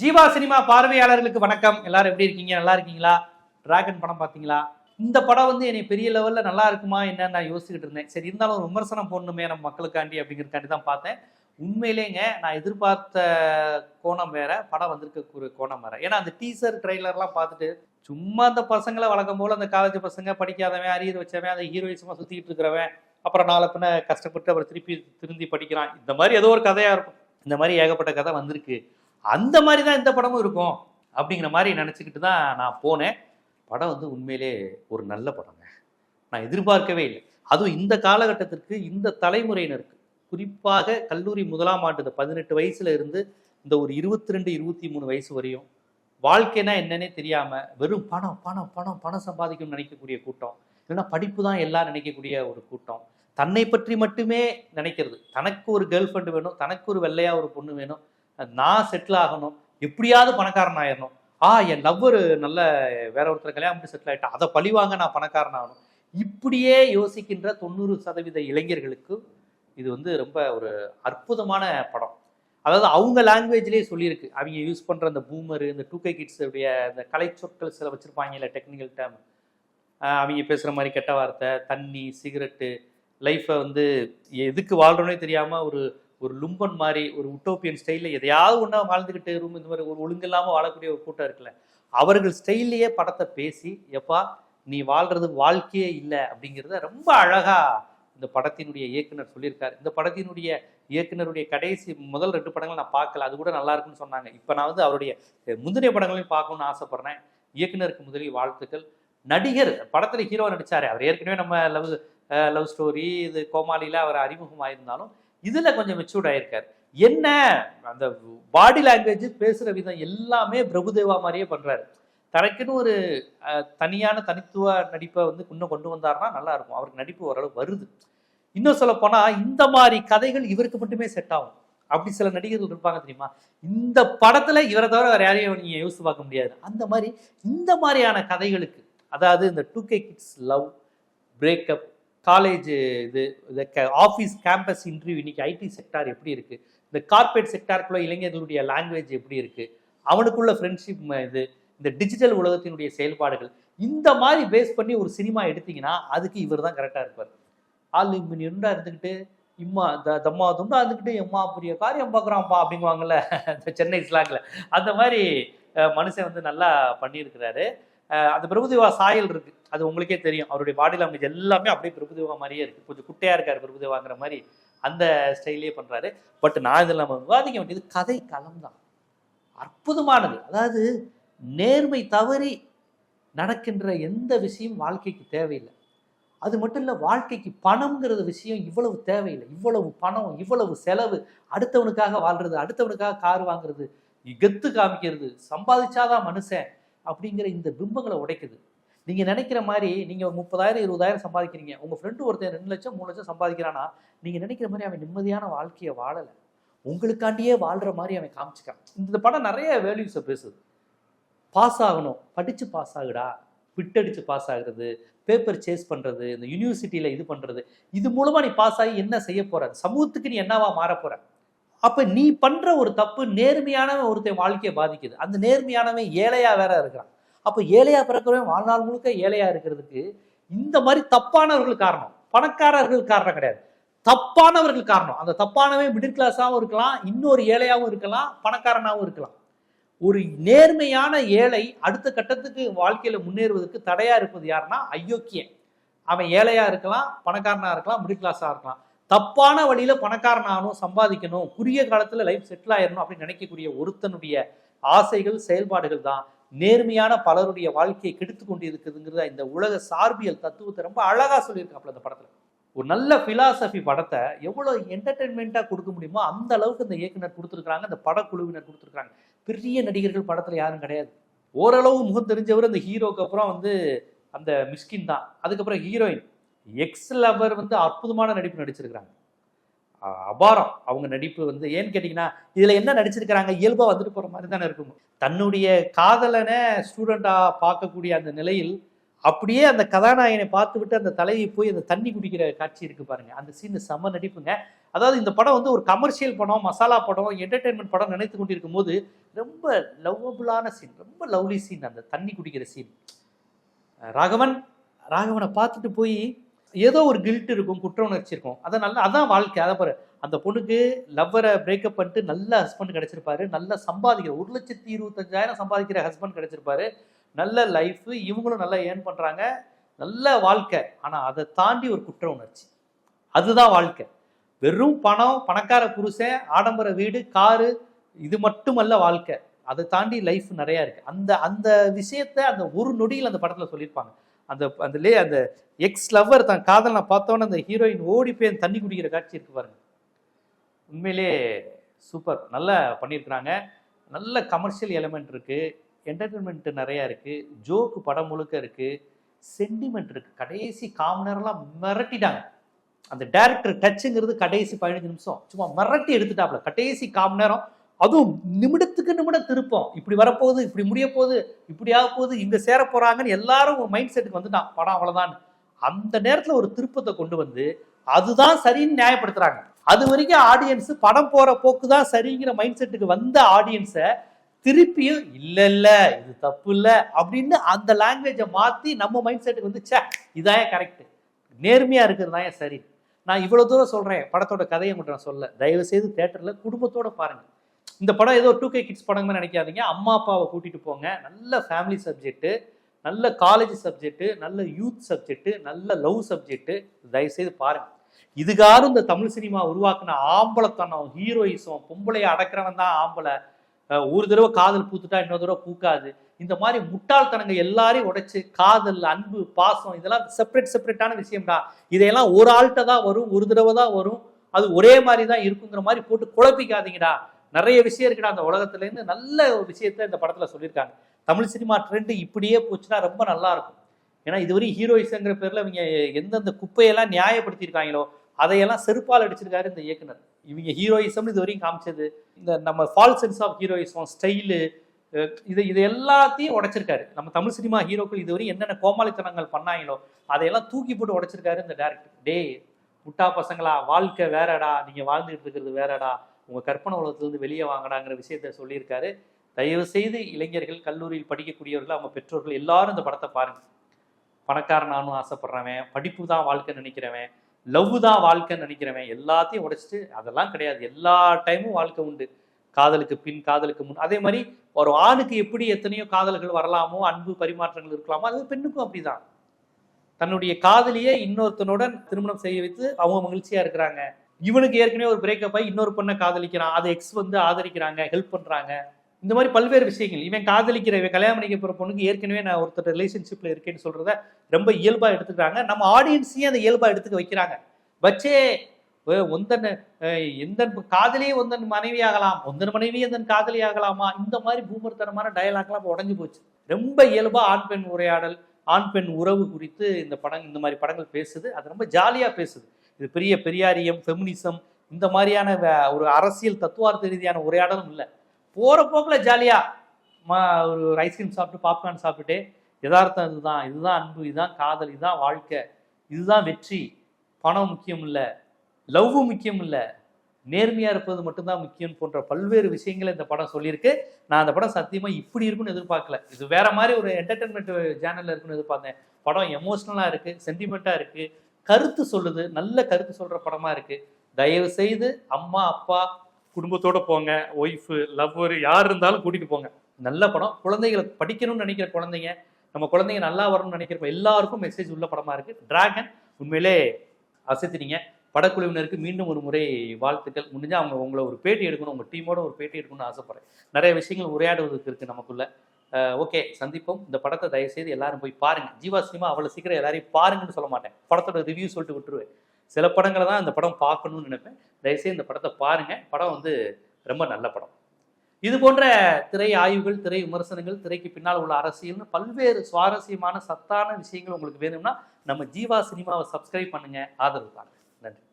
Jeeva cinema பார்வையாளர்களுக்கு வணக்கம். எல்லாரும் எப்படி இருக்கீங்க? நல்லா இருக்கீங்களா? டிராகன் படம் பார்த்தீங்களா? இந்த படம் வந்து என்னை பெரிய லெவலில் நல்லா இருக்குமா என்னன்னு நான் யோசிச்சுக்கிட்டு இருந்தேன். சரி இருந்தாலும் ஒரு விமர்சனம் போடணுமே நம்ம மக்களுக்காண்டி அப்படிங்கிறதுக்காண்டி தான் பார்த்தேன். உண்மையிலேங்க நான் எதிர்பார்த்த கோணம் வேற படம் வந்திருக்க ஒரு கோணம் வேற. ஏன்னா அந்த டீசர் ட்ரெய்லர்லாம் பார்த்துட்டு சும்மா அந்த பசங்களை வழக்கம் போல அந்த காலேஜ் பசங்க படிக்காதவன் அரியர் வச்சவன் அந்த ஹீரோயிசமாக சுற்றிக்கிட்டு இருக்கிறவன் அப்புறம் நாளை பின்ன கஷ்டப்பட்டு அப்புறம் திருப்பி திருந்தி படிக்கிறான். இந்த மாதிரி ஏதோ ஒரு கதையாக இருக்கும். இந்த மாதிரி ஏகப்பட்ட கதை வந்திருக்கு. அந்த மாதிரி தான் இந்த படமும் இருக்கும் அப்படிங்கிற மாதிரி நினச்சிக்கிட்டு தான் நான் போனேன். படம் வந்து உண்மையிலே ஒரு நல்ல படங்க. நான் எதிர்பார்க்கவே இல்லை. அதுவும் இந்த காலகட்டத்திற்கு இந்த தலைமுறையினருக்கு. குறிப்பாக கல்லூரி முதலாம் ஆண்டு இந்த பதினெட்டு வயசுல இருந்து இந்த ஒரு இருபத்தி ரெண்டு இருபத்தி மூணு வயசு வரையும் வாழ்க்கைனா என்னன்னே தெரியாம வெறும் பணம் பணம் பணம் பணம் சம்பாதிக்கணும்னு நினைக்கக்கூடிய கூட்டம் இல்லைன்னா படிப்பு தான் எல்லாம் நினைக்கக்கூடிய ஒரு கூட்டம். தன்னை பற்றி மட்டுமே நினைக்கிறது. தனக்கு ஒரு கேர்ள் ஃப்ரெண்டு வேணும் தனக்கு ஒரு வெள்ளையா ஒரு பொண்ணு வேணும் நான் செட்டில் ஆகணும். எப்படியாவது பணக்காரன் ஆயிடணும் ஆ என் லவ்வர் நல்ல வேற ஒருத்தர் கல்யாணம் பண்ணி செட்டில் ஆகிட்டான் அதை பழிவாங்க நான் பணக்காரன் ஆகணும். இப்படியே யோசிக்கின்ற தொண்ணூறு சதவீத இளைஞர்களுக்கு இது வந்து ரொம்ப ஒரு அற்புதமான படம். அதாவது அவங்க லாங்குவேஜ்லேயே சொல்லியிருக்கு. அவங்க யூஸ் பண்ணுற அந்த பூமரு இந்த டூ கே கிட்ஸுடைய அந்த கலை சொற்கள் சில வச்சுருப்பாங்கல்ல டெக்னிக்கல் டேம் அவங்க பேசுகிற மாதிரி கெட்ட வார்த்தை தண்ணி சிகரெட்டு லைஃப்பை வந்து எதுக்கு வாழ்கிறோன்னே தெரியாமல் ஒரு ஒரு லும்பன் மாதிரி ஒரு உட்டோப்பியன் ஸ்டைலில் எதையாவது ஒன்றா வாழ்ந்துக்கிட்டு ரூம் இந்த மாதிரி ஒரு ஒழுங்கில்லாமல் வாழக்கூடிய ஒரு கூட்டம் இருக்குல்ல அவர்கள் ஸ்டைல்லையே படத்தை பேசி எப்பா நீ வாழ்றது வாழ்க்கையே இல்லை அப்படிங்கிறத ரொம்ப அழகா இந்த படத்தினுடைய இயக்குனர் சொல்லியிருக்காரு. இந்த படத்தினுடைய இயக்குனருடைய கடைசி முதல் ரெண்டு படங்கள் நான் பார்க்கல அது கூட நல்லா இருக்குன்னு சொன்னாங்க. இப்போ நான் வந்து அவருடைய முந்தைய படங்களையும் பார்க்கணும்னு ஆசைப்படுறேன். இயக்குனருக்கு முதலில் வாழ்த்துக்கள். நடிகர் படத்தில் ஹீரோ நடித்தார் அவர் ஏற்கனவே நம்ம லவ் லவ் ஸ்டோரி இது கோமாளியில் அவர் அறிமுகமாயிருந்தாலும் இதில் கொஞ்சம் மெச்சூர்ட் ஆயிருக்காரு. என்ன? அந்த பாடி லாங்குவேஜ் பேசுகிற விதம் எல்லாமே பிரபுதேவா மாதிரியே பண்ணுறாரு தனக்குன்னு ஒரு தனியான தனித்துவ நடிப்பை வந்து இன்னும் கொண்டு வந்தாருன்னா நல்லா இருக்கும். அவருக்கு நடிப்பு ஓரளவு வருது. இன்னும் சொல்ல போனா இந்த மாதிரி கதைகள் இவருக்கு மட்டுமே செட் ஆகும். அப்படி சில நடிகர்கள் இருப்பாங்க தெரியுமா? இந்த படத்துல இவரை தவிர வேற யாரையும் நீங்க யோசித்து பார்க்க முடியாது. அந்த மாதிரி இந்த மாதிரியான கதைகளுக்கு அதாவது இந்த two K kids love breakup college இது இந்த ஆஃபீஸ் கேம்பஸ் இன்டர்வியூ இன்னைக்கு ஐடி செக்டார் எப்படி இருக்குது இந்த கார்பரேட் செக்டாருக்குள்ள இளைஞர்களுடைய லாங்குவேஜ் எப்படி இருக்குது அவனுக்குள்ள ஃப்ரெண்ட்ஷிப் இது இந்த டிஜிட்டல் உலகத்தினுடைய செயல்பாடுகள் இந்த மாதிரி பேஸ் பண்ணி ஒரு சினிமா எடுத்தீங்கன்னா அதுக்கு இவர் தான் கரெக்டாக இருப்பார். ஆள் இப்படி இருந்தா இருந்துக்கிட்டு இம்மா த தம்மா துண்டா இருந்துக்கிட்டு எம்மா பெரிய காரியம் பார்க்குறான்ப்பா அப்படிங்குவாங்கல்ல இந்த சென்னை ஸ்லாங்கில் அந்த மாதிரி மனுஷன் வந்து நல்லா பண்ணியிருக்கிறாரு. அந்த பிரபுதேவா சாயல் இருக்கு. அது உங்களுக்கே தெரியும். அவருடைய பாடி லாங்குவேஜ் எல்லாமே அப்படியே பிரபுதேவா மாதிரியே இருக்கு. கொஞ்சம் குட்டையா இருக்காரு பிரபுதேவாங்கிற மாதிரி அந்த ஸ்டைலே பண்றாரு. பட் நான் இதில் நம்ம விவாதிக்க வேண்டியது கதை களம் தான். அற்புதமானது. அதாவது நேர்மை தவறி நடக்கின்ற எந்த விஷயம் வாழ்க்கைக்கு தேவையில்லை. அது மட்டும் இல்லை வாழ்க்கைக்கு பணம்ங்கிறது விஷயம் இவ்வளவு தேவையில்லை. இவ்வளவு பணம் இவ்வளவு செலவு அடுத்தவனுக்காக வாழ்றது அடுத்தவனுக்காக கார் வாங்குறது கெத்து காமிக்கிறது சம்பாதிச்சாதான் மனுஷன் அப்படிங்கிற இந்த பிம்பங்களை உடைக்குது. நீங்கள் நினைக்கிற மாதிரி நீங்கள் ஒரு முப்பதாயிரம் இருபதாயிரம் சம்பாதிக்கிறீங்க. உங்கள் ஃப்ரெண்டு ஒருத்தன் ரெண்டு லட்சம் மூணு லட்சம் சம்பாதிக்கிறானா நீங்கள் நினைக்கிற மாதிரி அவன் நிம்மதியான வாழ்க்கையை வாழலை. உங்களுக்காண்டியே வாழ்கிற மாதிரி அவன் காமிச்சிக்கான் இந்த படம் நிறைய வேல்யூஸை பேசுது. பாஸ் ஆகணும். படித்து பாஸ் ஆகுடா. விட்டடிச்சு பாஸ் ஆகுறது. பேப்பர் சேஸ் பண்ணுறது இந்த யூனிவர்சிட்டியில் இது பண்ணுறது இது மூலமாக நீ பாஸ் ஆகி என்ன செய்ய போகிற சமூகத்துக்கு நீ என்னவா மாற போகிற அப்ப நீ பண்ற ஒரு தப்பு நேர்மையானவன் ஒருத்தன் வாழ்க்கையை பாதிக்குது. அந்த நேர்மையானவன் ஏழையா வேற இருக்கிறான். அப்ப ஏழையா பிறக்கிறவன் வாழ்நாள் முழுக்க ஏழையா இருக்கிறதுக்கு இந்த மாதிரி தப்பானவர்கள் காரணம். பணக்காரர்கள் காரணம் கிடையாது. தப்பானவர்கள் காரணம். அந்த தப்பானவன் மிடில் கிளாஸாகவும் இருக்கலாம் இன்னொரு ஏழையாகவும் இருக்கலாம் பணக்காரனாகவும் இருக்கலாம். ஒரு நேர்மையான ஏழை அடுத்த கட்டத்துக்கு வாழ்க்கையில முன்னேறுவதற்கு தடையா இருப்பது யாருன்னா அயோக்கியன். அவன் ஏழையா இருக்கலாம் பணக்காரனா இருக்கலாம் மிடில் கிளாஸாக இருக்கலாம். தப்பான வழியில பணக்காரனாகணும் சம்பாதிக்கணும் குறுகிய காலத்துல லைஃப் செட்டில் ஆயிடணும் அப்படின்னு நினைக்கக்கூடிய ஒருத்தனுடைய ஆசைகள் செயல்பாடுகள் தான் நேர்மையான பலருடைய வாழ்க்கையை கெடுத்து கொண்டு இருக்குதுங்கிறத இந்த உலக சார்பியல் தத்துவத்தை ரொம்ப அழகா சொல்லியிருக்காப்புல இந்த படத்துல. ஒரு நல்ல பிலாசபி படத்தை எவ்வளவு என்டர்டெயின்மெண்ட்டாக கொடுக்க முடியுமோ அந்த அளவுக்கு இந்த இயக்குனர் கொடுத்துருக்காங்க அந்த படக்குழுவினர் கொடுத்துருக்காங்க பெரிய நடிகர்கள் படத்துல யாரும் கிடையாது. ஓரளவு முகம் தெரிஞ்சவர் அந்த ஹீரோக்கு அப்புறம் வந்து அந்த மிஸ்கின் தான். அதுக்கப்புறம் ஹீரோயின். எக்ஸ் லவர் வந்து அற்புதமான நடிப்பு நடிச்சிருக்கிறாங்க. அபாரம் அவங்க நடிப்பு வந்து. ஏன்னு கேட்டிங்கன்னா இதில் என்ன நடிச்சிருக்கிறாங்க? இயல்பாக வந்துட்டு போகிற மாதிரி தானே இருக்கும். தன்னுடைய காதலனை ஸ்டூடெண்டா பார்க்கக்கூடிய அந்த நிலையில் அப்படியே அந்த கதாநாயகனை பார்த்துவிட்டு அந்த தலையை போய் அந்த தண்ணி குடிக்கிற காட்சி இருக்கு பாருங்க. அந்த சீன் செம்ம நடிப்புங்க. அதாவது இந்த படம் வந்து ஒரு கமர்ஷியல் படம் மசாலா படம் என்டர்டைன்மெண்ட் படம் நினைத்து கொண்டிருக்கும் போது ரொம்ப லவ்வபுளான சீன் ரொம்ப லவ்லி சீன் அந்த தண்ணி குடிக்கிற சீன் ராகவன் ராகவனை பார்த்துட்டு போய் ஏதோ ஒரு கில்ட் இருக்கும் குற்ற உணர்ச்சி இருக்கும். அதை நல்ல அதான் வாழ்க்கை. அதை பாரு. அந்த பொண்ணுக்கு லவ்வரை பிரேக்கப் பண்ணிட்டு நல்ல ஹஸ்பண்ட் கிடைச்சிருப்பாரு. நல்ல சம்பாதிக்கிற ஒரு லட்சத்தி இருபத்தஞ்சாயிரம் சம்பாதிக்கிற ஹஸ்பண்ட் கிடைச்சிருப்பாரு. நல்ல லைஃப் இவங்களும் நல்லா ஏர்ன் பண்றாங்க. நல்ல வாழ்க்கை. ஆனா அதை தாண்டி ஒரு குற்ற உணர்ச்சி. அதுதான் வாழ்க்கை. வெறும் பணம் பணக்கார புருஷன் ஆடம்பர வீடு காரு இது மட்டுமல்ல வாழ்க்கை. அதை தாண்டி லைஃப் நிறைய இருக்கு. அந்த அந்த விஷயத்த அந்த ஒரு நொடியில் அந்த படத்துல சொல்லியிருப்பாங்க. அந்த அந்த லே அந்த எக்ஸ் லவ்வர் தான் காதல் நான் பார்த்தோன்னே அந்த ஹீரோயின் ஓடி போய் அந்த தண்ணி குடிக்கிற காட்சி இருக்கு பாருங்க. உண்மையிலே சூப்பர் நல்லா பண்ணியிருக்கிறாங்க. நல்ல கமர்ஷியல் எலிமெண்ட் இருக்குது என்டர்டைன்மெண்ட்டு நிறையா இருக்குது ஜோக்கு படம் முழுக்க இருக்குது சென்டிமெண்ட் இருக்குது கடைசி காம நேரம்லாம் மிரட்டிட்டாங்க. அந்த டேரக்டர் டச்சுங்கிறது கடைசி பதினஞ்சு நிமிஷம். சும்மா மிரட்டி எடுத்துட்டாப்புல கடைசி காம நேரம் அதுவும் நிமிடத்துக்கு நிமிடம் திருப்பம். இப்படி வரப்போகுது இப்படி முடிய போகுது இப்படி ஆக போகுது இங்க சேர போறாங்கன்னு எல்லாரும் ஒரு மைண்ட் செட்டுக்கு வந்துட்டான். படம் அவ்வளவுதான் அந்த நேரத்துல ஒரு திருப்பத்தை கொண்டு வந்து அதுதான் சரின்னு நியாயப்படுத்துறாங்க. அது வரைக்கும் ஆடியன்ஸ் படம் போற போக்கு தான் சரிங்கிற மைண்ட் செட்டுக்கு வந்த ஆடியன்ஸை திருப்பியும் இல்ல இல்ல இது தப்பு இல்ல அப்படின்னு அந்த லாங்குவேஜை மாத்தி நம்ம மைண்ட் செட்டுக்கு வந்து சே இதான் கரெக்ட் நேர்மையா இருக்கிறது தான் சரி? நான் இவ்வளவு தூரம் சொல்றேன். படத்தோட கதையை மட்டும் நான் சொல்ல தயவு செய்து தேட்டர்ல குடும்பத்தோட பாருங்க. இந்த படம் ஏதோ டூ கே கிட்ஸ் படம் நினைக்காதீங்க. அம்மா அப்பாவை கூட்டிட்டு போங்க. நல்ல ஃபேமிலி சப்ஜெக்ட்டு நல்ல காலேஜ் சப்ஜெக்ட்டு நல்ல யூத் சப்ஜெக்ட்டு நல்ல லவ் சப்ஜெக்ட்டு தயவுசெய்து பாருங்கள் இதுக்காரும் இந்த தமிழ் சினிமா உருவாக்குன ஆம்பளத்தனம் ஹீரோயிசம் பொம்பளையை அடக்கிறவன் தான் ஆம்பளை. ஒரு தடவை காதல் பூத்துட்டா இன்னொரு தடவை பூக்காது. இந்த மாதிரி முட்டாள்தனங்க எல்லாரையும் உடைச்சு காதல் அன்பு பாசம் இதெல்லாம் செப்பரேட் செப்பரேட்டான விஷயம்டா. இதையெல்லாம் ஒரு ஆள்கிட்ட தான் வரும் ஒரு தடவை தான் வரும். அது ஒரே மாதிரி தான் இருக்குங்கிற மாதிரி போட்டு குழப்பிக்காதீங்கடா. நிறைய விஷயம் இருக்குடா அந்த உலகத்துலேருந்து. நல்ல ஒரு விஷயத்த இந்த படத்தில் சொல்லியிருக்காங்க. தமிழ் சினிமா ட்ரெண்டு இப்படியே போச்சுன்னா ரொம்ப நல்லாயிருக்கும் ஏன்னா இதுவரை ஹீரோயிசங்கிற பேரில் இவங்க எந்தெந்த குப்பையெல்லாம் நியாயப்படுத்தியிருக்காங்களோ அதையெல்லாம் செருப்பால் அடிச்சிருக்காரு இந்த இயக்குனர். இவங்க ஹீரோயிசம்னு இது வரையும் காமிச்சது. இந்த நம்ம false sense of heroism style இது இது எல்லாத்தையும் உடைச்சிருக்காரு. நம்ம தமிழ் சினிமா ஹீரோக்கள் இதுவரையும் என்னென்ன கோமாளித்தனங்கள் பண்ணாங்களோ அதையெல்லாம் தூக்கி போட்டு உடைச்சிருக்காரு இந்த டேரக்டர் டே முட்டா பசங்களா வாழ்க்கை வேறடா நீங்கள் வாழ்ந்துட்டு இருக்கிறது வேறடா உங்கள் கற்பனை உலகத்திலிருந்து வெளியே வாங்கடாங்கிற விஷயத்த சொல்லியிருக்காரு. தயவு செய்து இளைஞர்கள் கல்லூரியில் படிக்கக்கூடியவர்கள் அவங்க பெற்றோர்கள் எல்லாரும் இந்த படத்தை பாருங்க. பணக்காரன் நானும் ஆசைப்படுறவன் படிப்பு தான் வாழ்க்கைன்னு நினைக்கிறவன் லவ் தான் வாழ்க்கைன்னு நினைக்கிறவன் எல்லாத்தையும் உடைச்சிட்டு அதெல்லாம் கிடையாது. எல்லா டைமும் வாழ்க்கை உண்டு. காதலுக்கு பின் காதலுக்கு முன். அதே மாதிரி ஒரு ஆணுக்கு எப்படி எத்தனையோ காதல்கள் வரலாமோ அன்பு பரிமாற்றங்கள் இருக்கலாமோ அது பெண்ணுக்கும் அப்படிதான். தன்னுடைய காதலியை இன்னொருத்தனுடன் திருமணம் செய்ய வைத்து அவங்க மகிழ்ச்சியா இருக்கிறாங்க. இவனுக்கு ஏற்கனவே ஒரு பிரேக்கப் ஆகி இன்னொரு பொண்ணை காதலிக்கிறான். அதை எக்ஸ் வந்து ஆதரிக்கிறாங்க ஹெல்ப் பண்றாங்க. இந்த மாதிரி பல்வேறு விஷயங்கள். இவன் காதலிக்கிற இவன் கல்யாணம் பண்ணிக்க போற பொண்ணுக்கு ஏற்கனவே நான் ஒருத்தர் ரிலேஷன்ஷிப்ல இருக்கேன்னு சொல்றத ரொம்ப இயல்பா எடுத்துக்கிறாங்க. நம்ம ஆடியன்ஸையும் அதை இயல்பா எடுத்துக்க வைக்கிறாங்க? வச்சே ஒந்தன் எந்த காதலியே ஒந்தன் மனைவி ஆகலாம். ஒந்தன் மனைவி எந்தன் காதலி ஆகலாமா? இந்த மாதிரி பூமர்த்தனமான டயலாக்லாம் இப்போ உடஞ்சு போச்சு. ரொம்ப இயல்பா ஆண் பெண் உரையாடல் ஆண் பெண் உறவு குறித்து இந்த படம் இந்த மாதிரி படங்கள் பேசுது. அது ரொம்ப ஜாலியா பேசுது. இது பெரிய பெரியாரியம் ஃபெமினிசம் இந்த மாதிரியான ஒரு அரசியல் தத்துவார்த்த ரீதியான உரையாடலும் இல்லை. போகிற போக்கில் ஜாலியாக மா ஒரு ஐஸ்கிரீம் சாப்பிட்டு பாப்கார்ன் சாப்பிட்டுட்டு யதார்த்தம் இதுதான் இதுதான் அன்பு இதுதான் காதல் இதுதான் வாழ்க்கை இதுதான் வெற்றி. பணம் முக்கியம் இல்லை லவ் முக்கியம் இல்லை நேர்மையாக இருப்பது மட்டும்தான் முக்கியம் போன்ற பல்வேறு விஷயங்களை இந்த படம் சொல்லியிருக்கு. நான் அந்த படம் சத்தியமாக இப்படி இருக்குன்னு எதிர்பார்க்கல. இது வேற மாதிரி ஒரு என்டர்டைன்மெண்ட் சேனலில் இருக்குன்னு எதிர்பார்த்தேன். படம் எமோஷ்னலாக இருக்குது சென்டிமெண்ட்டாக இருக்குது கருத்து சொல்லுது நல்ல கருத்து சொல்ற படமா இருக்கு. தயவு செய்து அம்மா அப்பா குடும்பத்தோட போங்க ஒய்ஃபு லவ்வர் யார் இருந்தாலும் கூட்டிட்டு போங்க. நல்ல படம். குழந்தைகளை படிக்கணும்னு நினைக்கிற குழந்தைங்க நம்ம குழந்தைங்க நல்லா வரணும்னு நினைக்கிறப்ப எல்லாருக்கும் மெசேஜ் உள்ள படமா இருக்கு. டிராகன் உண்மையிலே அசத்தினீங்க. படக்குழுவினருக்கு மீண்டும் ஒரு முறை வாழ்த்துக்கள். முடிஞ்சா அவங்க உங்களை ஒரு பேட்டி எடுக்கணும் உங்க டீமோட ஒரு பேட்டி எடுக்கணும்னு ஆசைப்படுறேன். நிறைய விஷயங்கள் உரையாடுவதற்கு இருக்கு நமக்குள்ள. ஓகே சந்திப்போம். இந்த படத்தை தயவுசெய்து எல்லாரும் போய் பாருங்க. ஜீவா சினிமா அவ்வளோ சீக்கிரம் எல்லாரையும் பாருங்கன்னு சொல்ல மாட்டேன். படத்தோட ரிவ்யூ சொல்லிட்டு விட்டுருவேன். சில படங்களை தான் இந்த படம் பார்க்கணும்னு நினைப்பேன். தயவுசெய்து இந்த படத்தை பாருங்க. படம் வந்து ரொம்ப நல்ல படம். இது போன்ற திரை ஆய்வுகள் திரை விமர்சனங்கள் திரைக்கு பின்னால் உள்ள அரசியல்னு பல்வேறு சுவாரஸ்யமான சத்தான விஷயங்கள் உங்களுக்கு வேணும்னா நம்ம ஜீவா சினிமாவை சப்ஸ்கிரைப் பண்ணுங்க. ஆதரவு தாங்க. நன்றி.